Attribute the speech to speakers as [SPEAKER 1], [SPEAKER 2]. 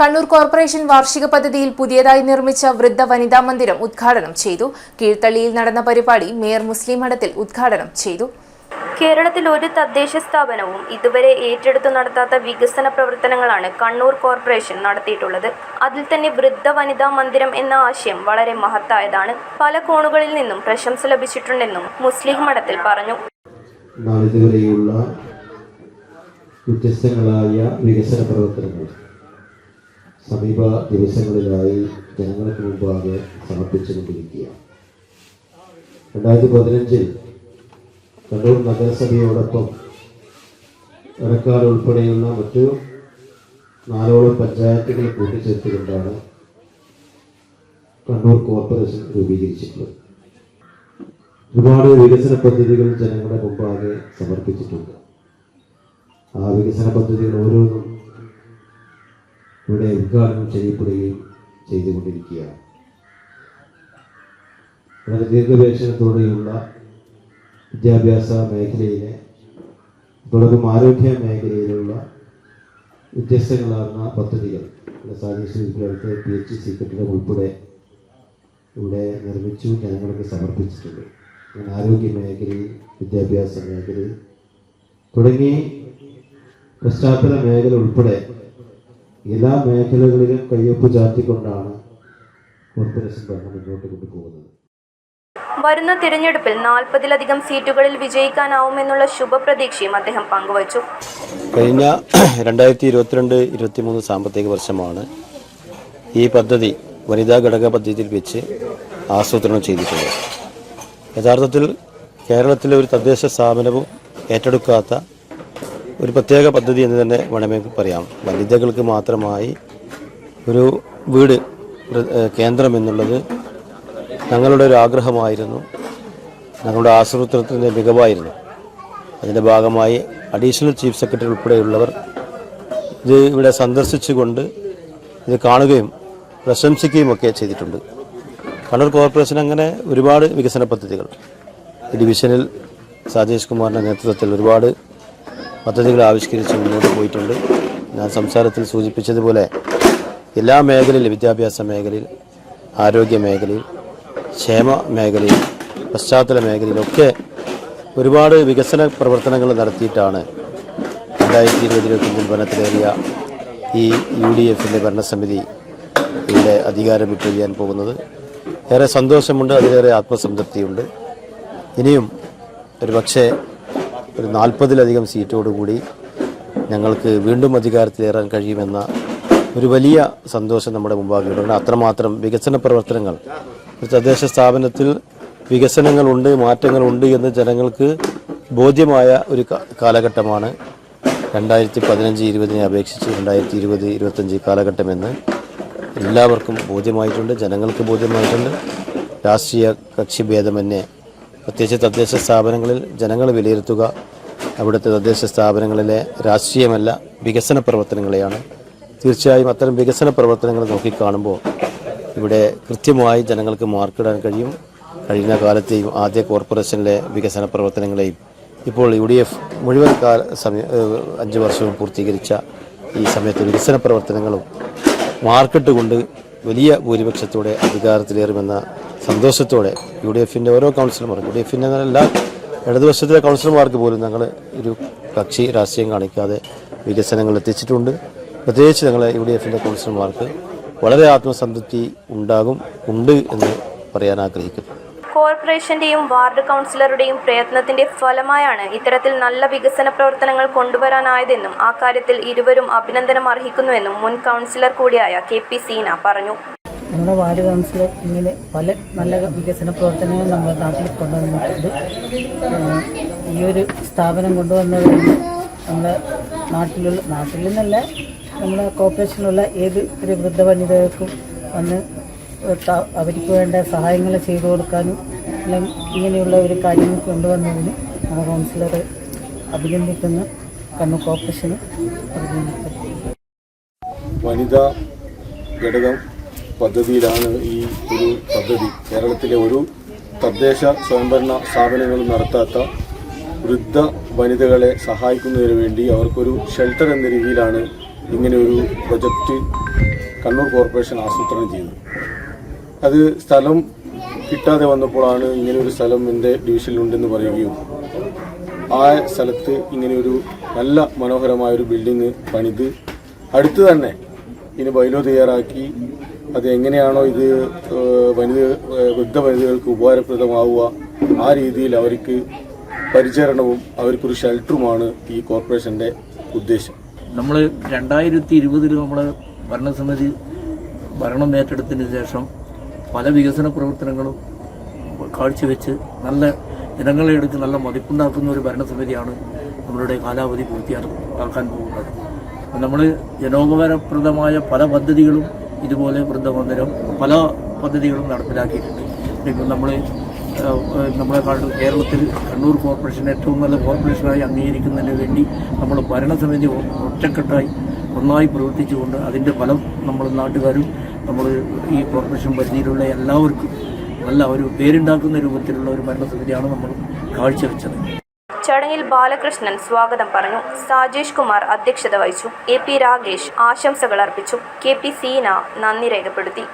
[SPEAKER 1] Kannur corporation വാർഷിക പദ്ധതിയിൽ പുതിയതായി നിർമ്മിച്ച വൃദ്ധ വനിതാ മന്ദിരം ഉദ്ഘാടനം ചെയ്തു. കീഴ്ത്തള്ളിയിൽ നടന്ന പരിപാടി മേയർ മുസ്ലിം മഠത്തിൽ ഉദ്ഘാടനം ചെയ്തു.
[SPEAKER 2] കേരളത്തിൽ ഒരു തദ്ദേശ സ്ഥാപനവും ഇതുവരെ ഏറ്റെടുത്തു നടത്താത്ത വികസന പ്രവർത്തനങ്ങളാണ് കണ്ണൂർ കോർപ്പറേഷൻ നടത്തിയിട്ടുള്ളത്. അതിൽ തന്നെ വൃദ്ധ വനിതാ മന്ദിരം എന്ന ആശയം വളരെ മഹത്തായതാണ്. പല കോണുകളിൽ നിന്നും പ്രശംസ ലഭിച്ചിട്ടുണ്ടെന്നും മുസ്ലിം മഠത്തിൽ പറഞ്ഞു.
[SPEAKER 3] വ്യത്യസ്തങ്ങളായ വികസന പ്രവർത്തനങ്ങൾ. സമീപ ദിവസങ്ങളിലായി ജനങ്ങൾക്ക് മുമ്പാകെ സമർപ്പിച്ചുകൊണ്ടിരിക്കുകയാണ്. രണ്ടായിരത്തി പതിനഞ്ചിൽ കണ്ണൂർ നഗരസഭയോടൊപ്പം എടക്കാട് ഉൾപ്പെടെയുള്ള മറ്റു നാലോളം പഞ്ചായത്തുകൾ കൂട്ടിച്ചേർത്തുകൊണ്ടാണ് കണ്ണൂർ കോർപ്പറേഷൻ രൂപീകരിച്ചിട്ടുള്ളത്. ഒരുപാട് വികസന പദ്ധതികൾ ജനങ്ങളുടെ മുമ്പാകെ സമർപ്പിച്ചിട്ടുണ്ട്. ആ വികസന പദ്ധതികൾ ഓരോന്നും ഇവിടെ ഉദ്ഘാടനം ചെയ്യപ്പെടുകയും ചെയ്തുകൊണ്ടിരിക്കുകയാണ്. വളരെ ദീർഘവീക്ഷണത്തോടെയുള്ള വിദ്യാഭ്യാസ മേഖലയിലെ തുടർന്നും ആരോഗ്യ മേഖലയിലുള്ള വ്യത്യസ്തങ്ങളാർന്ന പദ്ധതികൾ. ഇവിടെ സാധ്യത പി എച്ച് സി കെട്ടിടം ഉൾപ്പെടെ ഇവിടെ നിർമ്മിച്ചു ജനങ്ങൾക്ക് സമർപ്പിച്ചിട്ടുണ്ട്. ആരോഗ്യ മേഖലയിൽ വിദ്യാഭ്യാസ മേഖലയിൽ തുടങ്ങി പശ്ചാത്തല മേഖല ഉൾപ്പെടെ എല്ലാ മേഖലകളിലും കയ്യൊപ്പ് ചാർത്തിക്കൊണ്ടാണ് കോർപ്പറേഷൻ ഭരണം മുന്നോട്ട് കൊണ്ടുപോകുന്നത്.
[SPEAKER 2] വരുന്ന തിരഞ്ഞെടുപ്പിൽ നാൽപ്പതിലധികം സീറ്റുകളിൽ വിജയിക്കാനാവുമെന്നുള്ള ശുഭപ്രതീക്ഷയും അദ്ദേഹം പങ്കുവച്ചു.
[SPEAKER 4] കഴിഞ്ഞ രണ്ടായിരത്തി ഇരുപത്തിരണ്ട് ഇരുപത്തിമൂന്ന് സാമ്പത്തിക വർഷമാണ് ഈ പദ്ധതി വനിതാ ഘടക പദ്ധതിയിൽ വെച്ച് ആസൂത്രണം ചെയ്തിട്ടുള്ളത്. യഥാർത്ഥത്തിൽ കേരളത്തിലെ ഒരു തദ്ദേശ സ്ഥാപനവും ഏറ്റെടുക്കാത്ത ഒരു പ്രത്യേക പദ്ധതി എന്ന് തന്നെ വേണമെങ്കിൽ പറയാം. വനിതകൾക്ക് മാത്രമായി ഒരു വീട് കേന്ദ്രം എന്നുള്ളത് ഞങ്ങളുടെ ഒരു ആഗ്രഹമായിരുന്നു. ഞങ്ങളുടെ ആസൂത്രണത്തിന്റെ മികവായിരുന്നു. അതിന്റെ ഭാഗമായി അഡീഷണൽ ചീഫ് സെക്രട്ടറി ഉൾപ്പെടെയുള്ളവർ ഇത് ഇവിടെ സന്ദർശിച്ചുകൊണ്ട് ഇത് കാണുകയും പ്രശംസിക്കുകയും ഒക്കെ ചെയ്തിട്ടുണ്ട്. കണ്ണൂർ കോർപ്പറേഷൻ അങ്ങനെ ഒരുപാട് വികസന പദ്ധതികൾ. ഡിവിഷനിൽ സാജേഷ് കുമാറിന്റെ നേതൃത്വത്തിൽ ഒരുപാട് പദ്ധതികൾ ആവിഷ്കരിച്ച് മുന്നോട്ട് പോയിട്ടുണ്ട്. ഞാൻ സംസാരത്തിൽ സൂചിപ്പിച്ചതുപോലെ എല്ലാ മേഖലയിലും വിദ്യാഭ്യാസ മേഖലയിൽ ആരോഗ്യ മേഖലയിൽ ക്ഷേമ മേഖലയിൽ പശ്ചാത്തല മേഖലയിലൊക്കെ ഒരുപാട് വികസന പ്രവർത്തനങ്ങൾ നടത്തിയിട്ടാണ് രണ്ടായിരത്തി ഇരുപത് ഇരുപത്തിയഞ്ചിൽ ഭരണത്തിലേറിയ ഈ യു ഡി എഫിന്റെ ഭരണസമിതി ഇവിടെ അധികാരം വിട്ടുകയാൻ പോകുന്നത്. ഏറെ സന്തോഷമുണ്ട് അതിലേറെ ആത്മസംതൃപ്തിയുണ്ട്. ഇനിയും ഒരു പക്ഷേ ഒരു നാൽപ്പതിലധികം സീറ്റോടുകൂടി ഞങ്ങൾക്ക് വീണ്ടും അധികാരത്തിലേറാൻ കഴിയുമെന്ന ഒരു വലിയ സന്തോഷം നമ്മുടെ മുമ്പാകെയുണ്ട്. അത്രമാത്രം വികസന പ്രവർത്തനങ്ങൾ ഒരു തദ്ദേശ സ്ഥാപനത്തിൽ വികസനങ്ങളുണ്ട് മാറ്റങ്ങളുണ്ട് എന്ന് ജനങ്ങൾക്ക് ബോധ്യമായ ഒരു കാലഘട്ടമാണ് രണ്ടായിരത്തി പതിനഞ്ച് ഇരുപതിനെ അപേക്ഷിച്ച് രണ്ടായിരത്തി ഇരുപത് ഇരുപത്തഞ്ച് കാലഘട്ടമെന്ന് എല്ലാവർക്കും ബോധ്യമായിട്ടുണ്ട് ജനങ്ങൾക്ക് ബോധ്യമായിട്ടുണ്ട്. രാഷ്ട്രീയ കക്ഷി ഭേദമന്യേ പ്രത്യേകിച്ച് തദ്ദേശ സ്ഥാപനങ്ങളിൽ ജനങ്ങൾ വിലയിരുത്തുക അവിടുത്തെ തദ്ദേശ സ്ഥാപനങ്ങളിലെ രാഷ്ട്രീയമല്ല വികസന പ്രവർത്തനങ്ങളെയാണ്. തീർച്ചയായും അത്തരം വികസന പ്രവർത്തനങ്ങൾ നോക്കിക്കാണുമ്പോൾ ഇവിടെ കൃത്യമായി ജനങ്ങൾക്ക് മാർക്കിടാൻ കഴിയും. കഴിഞ്ഞ കാലത്തെയും ആദ്യ കോർപ്പറേഷനിലെ വികസന പ്രവർത്തനങ്ങളെയും ഇപ്പോൾ യു ഡി എഫ് മുഴുവൻ കാല സമയ അഞ്ച് വർഷവും പൂർത്തീകരിച്ച ഈ സമയത്ത് വികസന പ്രവർത്തനങ്ങളും മാർക്കിട്ട് കൊണ്ട് വലിയ ഭൂരിപക്ഷത്തോടെ അധികാരത്തിലേറുമെന്ന സന്തോഷത്തോടെ യു ഡി എഫിന്റെ ഓരോ കൗൺസിലർമാരും യു ഡി എഫിന്റെ എല്ലാ ഇടതുപക്ഷത്തിലെ കൗൺസിലർമാർക്ക് പോലും ഞങ്ങൾ ഒരു കക്ഷി രാഷ്ട്രീയം കാണിക്കാതെ വികസനങ്ങൾ എത്തിച്ചിട്ടുണ്ട്. പ്രത്യേകിച്ച് ഞങ്ങൾ യു ഡി എഫിന്റെ കൗൺസിലർമാർക്ക് വളരെ ആത്മസംതൃപ്തി ഉണ്ടാകും ഉണ്ട് എന്ന് പറയാൻ ആഗ്രഹിക്കുന്നു.
[SPEAKER 2] കോർപ്പറേഷന്റെയും വാർഡ് കൗൺസിലറുടെയും പ്രയത്നത്തിന്റെ ഫലമായാണ് ഇത്തരത്തിൽ നല്ല വികസന പ്രവർത്തനങ്ങൾ കൊണ്ടുവരാനായതെന്നും ആ കാര്യത്തിൽ ഇരുവരും അഭിനന്ദനം അർഹിക്കുന്നുവെന്നും മുൻ കൗൺസിലർ കൂടിയായ കെ പി സീന പറഞ്ഞു.
[SPEAKER 5] നമ്മുടെ വാർഡ് കൗൺസിലർ ഇങ്ങനെ പല നല്ല വികസന പ്രവർത്തനങ്ങൾ നമ്മുടെ നാട്ടിൽ കൊണ്ടുവന്നിട്ടുണ്ട്. ഈ ഒരു സ്ഥാപനം കൊണ്ടുവന്നത് നമ്മുടെ നാട്ടിലുള്ള നാട്ടിൽ നിന്നല്ല നമ്മുടെ കോർപ്പറേഷനിലുള്ള ഏത് ഒരു വൃദ്ധ വനിതകൾക്കും വന്ന് അവർക്ക് വേണ്ട സഹായങ്ങൾ ചെയ്തു കൊടുക്കാനും എല്ലാം ഇങ്ങനെയുള്ള ഒരു കാര്യങ്ങൾ കൊണ്ടുവന്നതിന് നമ്മുടെ കൗൺസിലറെ അഭിനന്ദിക്കുന്നു. കണ്ണൂർ കോർപ്പറേഷന് അഭിനന്ദിക്കുന്നു.
[SPEAKER 6] വനിതാ ഘടകം പദ്ധതിയിലാണ് ഈ ഒരു പദ്ധതി. കേരളത്തിലെ ഒരു തദ്ദേശ സ്വയംഭരണ സ്ഥാപനങ്ങളും നടത്താത്ത വൃദ്ധ വനിതകളെ സഹായിക്കുന്നതിന് വേണ്ടി അവർക്കൊരു ഷെൽട്ടർ എന്ന രീതിയിലാണ് ഇങ്ങനെയൊരു പ്രൊജക്റ്റ് കണ്ണൂർ കോർപ്പറേഷൻ ആസൂത്രണം ചെയ്തത്. അത് സ്ഥലം കിട്ടാതെ വന്നപ്പോഴാണ് ഇങ്ങനെയൊരു സ്ഥലം എന്റെ ഡിവിഷനിലുണ്ടെന്ന് പറയുകയും ആ സ്ഥലത്ത് ഇങ്ങനെയൊരു നല്ല മനോഹരമായൊരു ബിൽഡിങ് പണിത് അടുത്ത് തന്നെ ഇനി ബൈലോ തയ്യാറാക്കി അത് എങ്ങനെയാണോ ഇത് വനിത വൃദ്ധ വനിതകൾക്ക് ഉപകാരപ്രദമാവുക ആ രീതിയിൽ അവർക്ക് പരിചരണവും അവർക്കൊരു ഷെൽട്ടറുമാണ് ഈ കോർപ്പറേഷന്റെ ഉദ്ദേശം.
[SPEAKER 7] നമ്മൾ രണ്ടായിരത്തി ഇരുപതിൽ നമ്മൾ ഭരണസമിതി ഭരണം ഏറ്റെടുത്തതിന് ശേഷം പല വികസന പ്രവർത്തനങ്ങളും കാഴ്ചവെച്ച് നല്ല ജനങ്ങളെ എടുത്ത് നല്ല മതിപ്പുണ്ടാക്കുന്ന ഒരു ഭരണസമിതിയാണ് നമ്മളുടെ കാലാവധി പൂർത്തിയാക്കാൻ പോകുന്നത്. നമ്മൾ ജനോപകാരപ്രദമായ പല പദ്ധതികളും ഇതുപോലെ വൃദ്ധമന്ദിരം പല പദ്ധതികളും നടപ്പിലാക്കിയിട്ടുണ്ട്. ഇപ്പം നമ്മൾ നമ്മളെ കാട്- കേരളത്തിൽ കണ്ണൂർ കോർപ്പറേഷൻ ഏറ്റവും നല്ല കോർപ്പറേഷനായി അംഗീകരിക്കുന്നതിന് വേണ്ടി നമ്മൾ ഭരണസമിതി ഒറ്റക്കെട്ടായി ഒന്നായി പ്രവർത്തിച്ചുകൊണ്ട് അതിന്റെ ഫലം നമ്മൾ നാട്ടുകാരും നമ്മൾ ഈ കോർപ്പറേഷൻ പരിധിയിലുള്ള എല്ലാവർക്കും നല്ല ഒരു പേരുണ്ടാക്കുന്ന രൂപത്തിലുള്ള ഒരു ഭരണസമിതിയാണ് നമ്മൾ കാഴ്ചവെച്ചത്.
[SPEAKER 2] ചടങ്ങിൽ ബാലകൃഷ്ണൻ സ്വാഗതം പറഞ്ഞു. സാജേഷ് കുമാർ അധ്യക്ഷത വഹിച്ചു. എ പി രാഗേഷ് ആശംസകൾ അർപ്പിച്ചു. കെ പി സീന നന്ദി രേഖപ്പെടുത്തി.